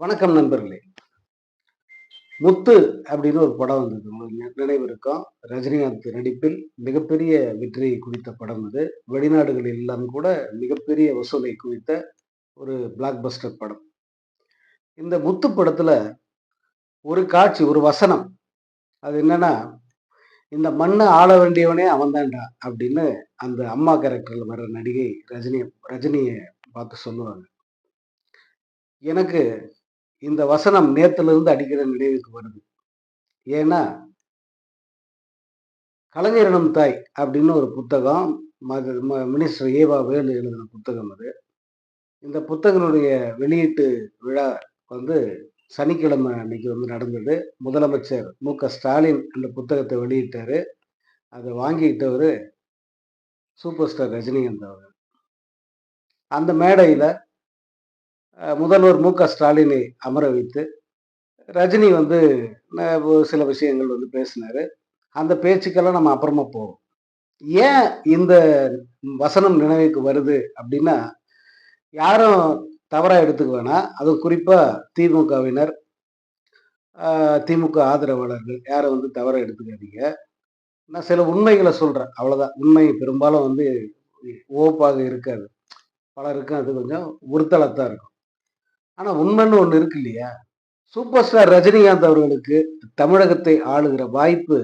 வணக்கம் நண்பர்களே. முத்து அப்படின்னு ஒரு படம் வந்தது. உங்களுக்கு நினைவு இருக்கும். ரஜினிகாந்த் நடிப்பில் மிகப்பெரிய வெற்றியை குவித்த படம் அது. வெளிநாடுகளில் எல்லாம் கூட மிகப்பெரிய வசூலை குவித்த ஒரு பிளாக் பஸ்டர் படம். இந்த முத்து படத்துல ஒரு காட்சி ஒரு வசனம். அது என்னன்னா இந்த மண்ணை ஆள வேண்டியவனே அவன்தான்டா அப்படின்னு அந்த அம்மா கேரக்டர்ல வர்ற நடிகை ரஜினி ரஜினியை பார்த்து சொல்லுவாங்க. எனக்கு இந்த வசனம் நேத்துல இருந்து அடிக்கிற நினைவுக்கு வருது. ஏன்னா கலைஞரிடம் தாய் அப்படின்னு ஒரு புத்தகம் ம- மினிஸ்டர் ஏவா வேலு எழுதின புத்தகம் அது. இந்த புத்தகனுடைய வெளியீட்டு விழா வந்து சனிக்கிழமை அன்னைக்கு வந்து நடந்தது. முதலமைச்சர் மு க ஸ்டாலின் அந்த புத்தகத்தை வெளியிட்டாரு. அதை வாங்கிக்கிட்டவர் சூப்பர் ஸ்டார் ரஜினிகாந்த் அவர் அந்த மேடையில் முதல்வர் மு க ஸ்டாலினை அமர வைத்து ரஜினி வந்து ஒரு சில விஷயங்கள் வந்து பேசினாரு. அந்த பேச்சுக்கெல்லாம் நம்ம அப்புறமா போவோம். ஏன் இந்த வசனம் நினைவுக்கு வருது அப்படின்னா யாரும் தவறாக எடுத்துக்க வேணாம் அதுவும் குறிப்பாக திமுகவினர் திமுக ஆதரவாளர்கள் யாரும் வந்து தவறாக எடுத்துக்காதீங்க. நான் சில உண்மைகளை சொல்கிறேன் அவ்வளோதான் உண்மை பெரும்பாலும் வந்து ஓப்பாக இருக்காது. பலருக்கும் அது கொஞ்சம் உறுத்தலத்தான் இருக்கும். ஆனா உண்மைன்னு ஒண்ணு இருக்கு இல்லையா? சூப்பர் ஸ்டார் ரஜினிகாந்த் அவர்களுக்கு தமிழகத்தை ஆளுகிற வாய்ப்பு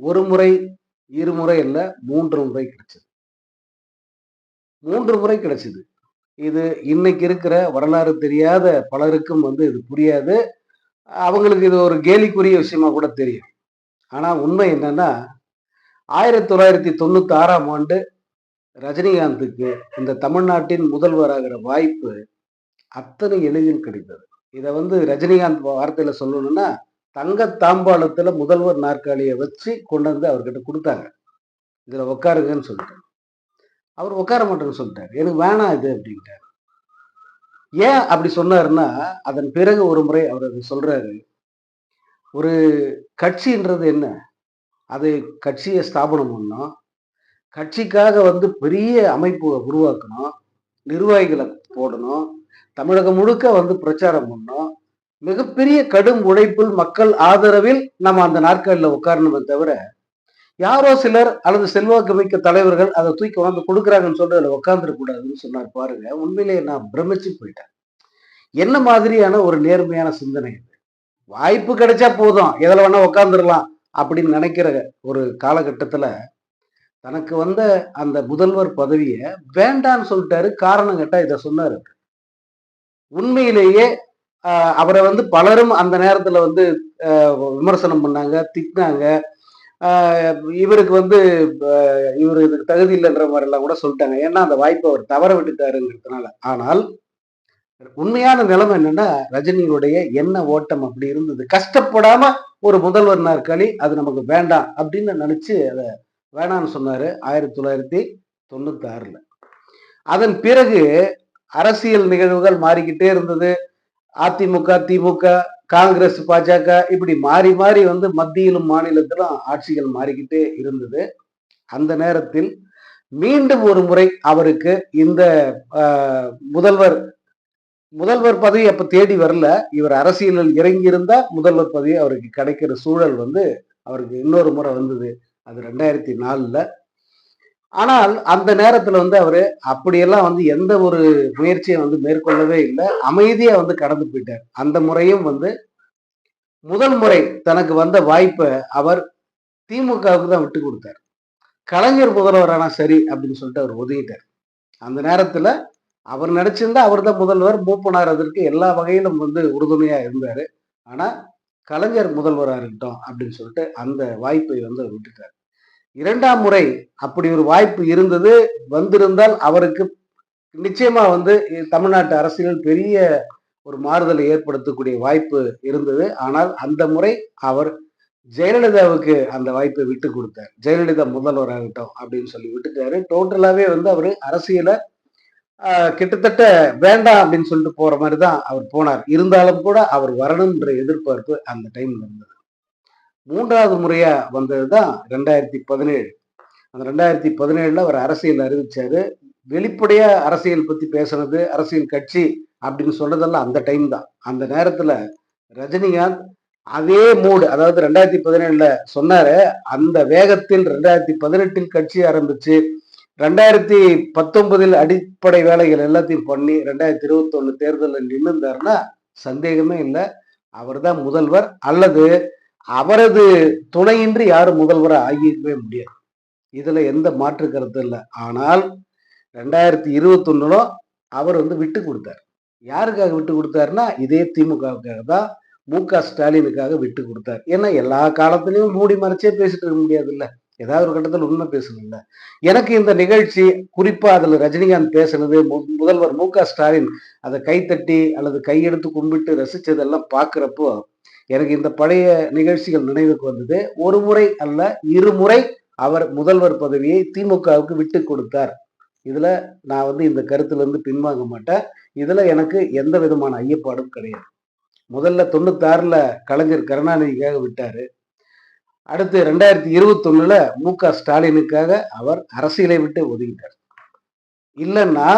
ஒரு முறை இருமுறை இல்ல மூன்று முறை கிடைச்சது. மூன்று முறை கிடைச்சது. இது இன்னைக்கு இருக்கிற வரலாறு தெரியாத பலருக்கும் வந்து இது புரியாது. அவங்களுக்கு இது ஒரு கேலிக்குரிய விஷயமா கூட தெரியும். ஆனா உண்மை என்னன்னா ஆயிரத்தி தொள்ளாயிரத்தி தொண்ணூத்தி ஆறாம் ஆண்டு ரஜினிகாந்துக்கு இந்த தமிழ்நாட்டின் முதல்வராகிற வாய்ப்பு அத்தனை எளிதில் கிடைத்தது. இதை வந்து ரஜினிகாந்த் வார்த்தையில சொல்லணும்னா தங்க தாம்பாளத்துல முதல்வர் நாற்காலியை வச்சு கொண்டு வந்து அவர்கிட்ட கொடுத்தாங்க. இதுல உட்காருங்கன்னு சொல்லிட்டாரு அவர் உட்கார மாட்டேன்னு சொல்லிட்டாரு. எனக்கு வேணாம் இது அப்படின்ட்டார். ஏன் அப்படி சொன்னாருன்னா அதன் பிறகு ஒரு முறை அவர் அது சொல்றாரு. ஒரு கட்சின்றது என்ன? அது கட்சியை ஸ்தாபனம் பண்ணணும். கட்சிக்காக வந்து பெரிய அமைப்பு உருவாக்கணும். நிர்வாகிகளை போடணும். தமிழகம் முழுக்க வந்து பிரச்சாரம் பண்ணோம். மிகப்பெரிய கடும் உழைப்பில் மக்கள் ஆதரவில் நம்ம அந்த நாற்காலியில் உட்காரணுமே தவிர யாரோ சிலர் அல்லது செல்வாக்கு மிக்க தலைவர்கள் அதை தூக்கி வந்து கொடுக்குறாங்கன்னு சொல்லி அதில் உட்காந்துடக்கூடாதுன்னு சொன்னார் பாருங்க. உண்மையிலேயே நான் பிரமிச்சு போயிட்டேன். என்ன மாதிரியான ஒரு நேர்மையான சிந்தனை இது? வாய்ப்பு கிடைச்சா போதும் எதில் வேணா உட்காந்துடலாம் அப்படின்னு நினைக்கிற ஒரு காலகட்டத்தில் தனக்கு வந்த அந்த முதல்வர் பதவியை வேண்டான்னு சொல்லிட்டாரு. காரணம் கேட்டால் இதை சொன்னார் உண்மையிலேயே அவரை வந்து பலரும் அந்த நேரத்தில் வந்து விமர்சனம் பண்ணாங்க திட்டினாங்க. இவருக்கு வந்து இவர் இதுக்கு தகுதி இல்லைன்ற மாதிரிலாம் கூட சொல்லிட்டாங்க. ஏன்னா அந்த வாய்ப்பை அவர் தவற விட்டுட்டாருங்கிறதுனால. ஆனால் உண்மையான நிலைமை என்னன்னா ரஜினியுடைய என்ன ஓட்டம் அப்படி இருந்தது. கஷ்டப்படாம ஒரு முதல்வர் நாற்காலி அது நமக்கு வேண்டாம் அப்படின்னு நினைச்சு அதை வேணாம்னு சொன்னாரு ஆயிரத்தி தொள்ளாயிரத்தி தொண்ணூத்தி ஆறுல அதன் பிறகு அரசியல் நிகழ்வுகள் மாறிக்கிட்டே இருந்தது. அதிமுக திமுக காங்கிரஸ் பாஜக இப்படி மாறி மாறி வந்து மத்தியிலும் மாநிலத்திலும் ஆட்சிகள் மாறிக்கிட்டே இருந்தது. அந்த நேரத்தில் மீண்டும் ஒரு முறை அவருக்கு இந்த முதல்வர் முதல்வர் பதவி அப்ப தேடி வரல. இவர் அரசியலில் இறங்கி இருந்தா முதல்வர் பதவி அவருக்கு கிடைக்கிற சூழல் வந்து அவருக்கு இன்னொரு முறை வந்தது. அது ரெண்டாயிரத்தி நாலுல. ஆனால் அந்த நேரத்துல வந்து அவரு அப்படியெல்லாம் வந்து எந்த ஒரு முயற்சியை வந்து மேற்கொள்ளவே இல்லை. அமைதியா வந்து கடந்து போயிட்டார். அந்த முறையும் வந்து முதல் முறை தனக்கு வந்த வாய்ப்பை அவர் திமுகவுக்கு தான் விட்டு கொடுத்தார். கலைஞர் முதல்வரானா சரி அப்படின்னு சொல்லிட்டு அவர் ஒதுங்கிட்டார் அந்த நேரத்துல அவர் நினைச்சிருந்தா அவர் தான் முதல்வர் மூப்பனார் அதற்கு எல்லா வகையிலும் வந்து உறுதுணையா இருந்தாரு. ஆனா கலைஞர் முதல்வராக இருக்கட்டும் அப்படின்னு சொல்லிட்டு அந்த வாய்ப்பை வந்து அவர் விட்டுட்டார். இரண்டாம் முறை அப்படி ஒரு வாய்ப்பு இருந்தது வந்திருந்தால் அவருக்கு நிச்சயமா வந்து தமிழ்நாட்டு அரசியலில் பெரிய ஒரு மாறுதலை ஏற்படுத்தக்கூடிய வாய்ப்பு இருந்தது. ஆனால் அந்த முறை அவர் ஜெயலலிதாவுக்கு அந்த வாய்ப்பை விட்டு கொடுத்தார். ஜெயலலிதா முதல்வர் ஆகட்டும் அப்படின்னு சொல்லி விட்டுட்டாரு. டோட்டலாவே வந்து அவர் அரசியலை கிட்டத்தட்ட வேண்டாம் அப்படின்னு சொல்லிட்டு போற மாதிரி தான் அவர் போனார். இருந்தாலும் கூட அவர் வரணுன்ற எதிர்பார்ப்பு அந்த டைம்ல இருந்தது. மூன்றாவது முறையா வந்தது தான் ரெண்டாயிரத்தி பதினேழு. அந்த ரெண்டாயிரத்தி பதினேழுல அவர் அரசியல் அறிவிச்சாரு. வெளிப்படையா அரசியல் பத்தி பேசுனது அரசியல் கட்சி அப்படின்னு சொன்னதெல்லாம் அந்த டைம் தான். அந்த நேரத்துல ரஜினிகாந்த் அதே மூடு அதாவது ரெண்டாயிரத்தி பதினேழுல சொன்னாரு அந்த வேகத்தில் ரெண்டாயிரத்தி பதினெட்டில் கட்சி ஆரம்பிச்சு ரெண்டாயிரத்தி பத்தொன்பதில் அடிப்படை வேலைகள் எல்லாத்தையும் பண்ணி ரெண்டாயிரத்தி இருபத்தி ஒண்ணு தேர்தலில் நின்றுந்தாருன்னா சந்தேகமே இல்லை. அவர் தான் முதல்வர் அல்லது அவரது துணையின்றி யாரும் முதல்வராக ஆகியிருக்கவே முடியாது. இதுல எந்த மாற்று கருத்து இல்லை. ஆனால் ரெண்டாயிரத்தி இருபத்தொன்னுல அவர் வந்து விட்டு கொடுத்தார். யாருக்காக விட்டு கொடுத்தாருன்னா இதே திமுகவுக்காக தான் மு க ஸ்டாலினுக்காக விட்டு கொடுத்தார். ஏன்னா எல்லா காலத்திலையும் மூடி மறைச்சே பேசிட்டு இருக்க முடியாது இல்லை ஏதாவது ஒரு கட்டத்தில் உண்மை பேசணும்ல. எனக்கு இந்த நிகழ்ச்சி குறிப்பா அதுல ரஜினிகாந்த் பேசுனது மு- முதல்வர் மு க ஸ்டாலின் அதை கைத்தட்டி அல்லது கையெடுத்து கும்பிட்டு ரசிச்சதெல்லாம் பார்க்குறப்போ எனக்கு இந்த பழைய நிகழ்ச்சிகள் நினைவுக்கு வந்தது. ஒரு முறை அல்ல இருமுறை அவர் முதல்வர் பதவியை திமுகவுக்கு விட்டு கொடுத்தார். இதுல நான் வந்து இந்த கருத்துல இருந்து பின்வாங்க மாட்டேன். இதுல எனக்கு எந்த விதமான ஐயப்பாடும் கிடையாது. முதல்ல தொண்ணூத்தாறுல கலைஞர் கருணாநிதிக்காக விட்டாரு. அடுத்து ரெண்டாயிரத்தி இருபத்தொன்னுல மு க ஸ்டாலினுக்காக அவர் அரசியலை விட்டு ஒதுக்கிட்டார் இல்லைன்னா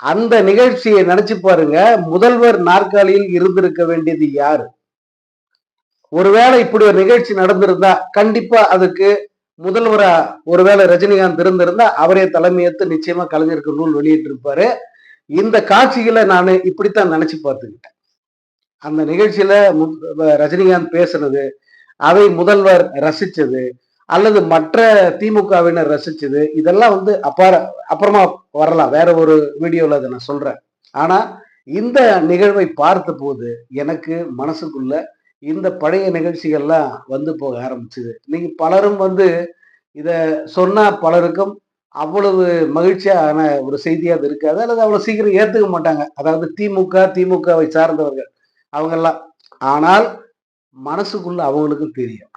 அந்த நிகழ்ச்சியை நினைச்சு பாருங்க முதல்வர் நாற்காலியில் இருந்திருக்க வேண்டியது யாரு? ஒருவேளை இப்படி ஒரு நிகழ்ச்சி நடந்திருந்தா கண்டிப்பா அதுக்கு முதல்வரா ஒருவேளை ரஜினிகாந்த் இருந்திருந்தா அவரே தலைமையேற்று நிச்சயமா கலைஞருக்கு நூல் வெளியிட்டு இருப்பாரு இந்த காட்சிகளை நான் இப்படித்தான் நினைச்சு பார்த்துக்கிட்டேன். அந்த நிகழ்ச்சியில மு- ரஜினிகாந்த் பேசுனது அதை முதல்வர் ரசிச்சது அல்லது மற்ற திமுகவினர் ரசிச்சது இதெல்லாம் வந்து அப்பார அப்புறமா வரலாம். வேற ஒரு வீடியோவில் அதை நான் சொல்றேன். ஆனா இந்த நிகழ்வை பார்த்த போது எனக்கு மனசுக்குள்ள இந்த பழைய நிகழ்ச்சிகள்லாம் வந்து போக ஆரம்பிச்சுது. நீங்க பலரும் வந்து இதை சொன்னால் பலருக்கும் அவ்வளவு மகிழ்ச்சியான ஒரு செய்தியாக அது இருக்காது அல்லது அவ்வளோ சீக்கிரம் ஏற்றுக்க மாட்டாங்க. அதாவது திமுக திமுகவை சார்ந்தவர்கள் அவங்கெல்லாம். ஆனால் மனசுக்குள்ள அவங்களுக்கும் தெரியும்.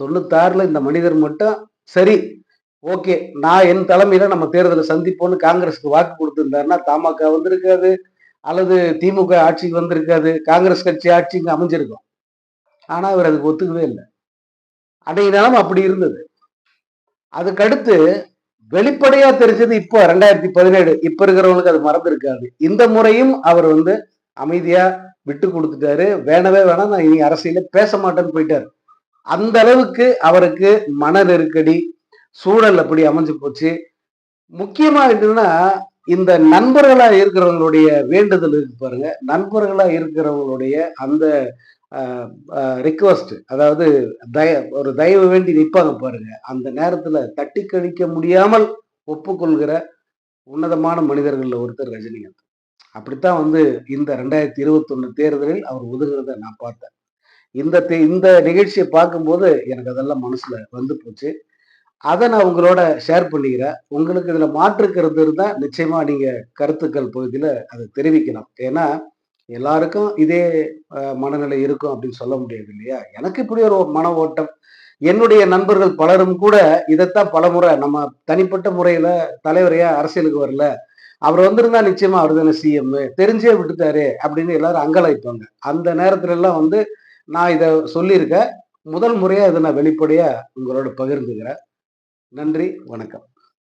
தொண்ணூத்தாறில் இந்த மனிதர் மட்டும் சரி ஓகே நான் என் தலைமையில நம்ம தேர்தலை சந்திப்போம்னு காங்கிரஸுக்கு வாக்கு கொடுத்துருந்தாருன்னா தமாக வந்திருக்காது அல்லது திமுக ஆட்சிக்கு வந்திருக்காது காங்கிரஸ் கட்சி ஆட்சி அமைஞ்சிருக்கும். ஆனால் அவர் அதுக்கு ஒத்துக்கவே இல்லை. அன்றைய நிலம் அப்படி இருந்தது. அதுக்கடுத்து வெளிப்படையா தெரிஞ்சது இப்போ ரெண்டாயிரத்தி பதினேழு இப்ப இருக்கிறவங்களுக்கு அது மறந்துருக்காது. இந்த முறையும் அவர் வந்து அமைதியா விட்டு கொடுத்துட்டாரு. வேணவே வேணாம் நான் இனி அரசியல பேச மாட்டேன்னு போயிட்டாரு. அந்த அளவுக்கு அவருக்கு மன நெருக்கடி சூழல் அப்படி அமைஞ்சு போச்சு. முக்கியமா என்னன்னா இந்த நண்பர்களா இருக்கிறவங்களுடைய வேண்டுதல் இருக்கு பாருங்க. நண்பர்களா இருக்கிறவங்களுடைய அந்த ரிக்வஸ்ட் அதாவது தய ஒரு தயவு வேண்டி நிற்பாங்க பாருங்க. அந்த நேரத்துல தட்டி கழிக்க முடியாமல் ஒப்புக்கொள்கிற உன்னதமான மனிதர்கள்ல ஒருத்தர் ரஜினிகாந்த். அப்படித்தான் வந்து இந்த ரெண்டாயிரத்தி இருபத்தொன்னு தேர்தலில் அவர் உதுகிறத நான் பார்த்தேன். இந்த தே- இந்த நிகழ்ச்சியை பார்க்கும்போது எனக்கு அதெல்லாம் மனசுல வந்து போச்சு. அதை நான் உங்களோட ஷேர் பண்ணிக்கிறேன். உங்களுக்கு இதில் மாற்று கருத்து இருந்தால் நிச்சயமாக நீங்கள் கருத்துக்கள் பகுதியில் அதை தெரிவிக்கலாம் ஏன்னா எல்லாருக்கும் இதே மனநிலை இருக்கும் அப்படின்னு சொல்ல முடியாது இல்லையா? எனக்கு இப்படி ஒரு மன ஓட்டம். என்னுடைய நண்பர்கள் பலரும் கூட இதைத்தான் பலமுறை நம்ம தனிப்பட்ட முறையில் தலைவரையாக அரசியலுக்கு வரல. அவர் வந்திருந்தா நிச்சயமா அவர் தானே சிஎம் தெரிஞ்சே விட்டுட்டாரு அப்படின்னு எல்லாரும் அங்கலாய்ப்பாங்க. அந்த நேரத்துல எல்லாம் வந்து நான் இதை சொல்லியிருக்கேன். முதல் முறையா இதை நான் வெளிப்படையா உங்களோட பகிர்ந்துக்கிறேன். நன்றி வணக்கம்.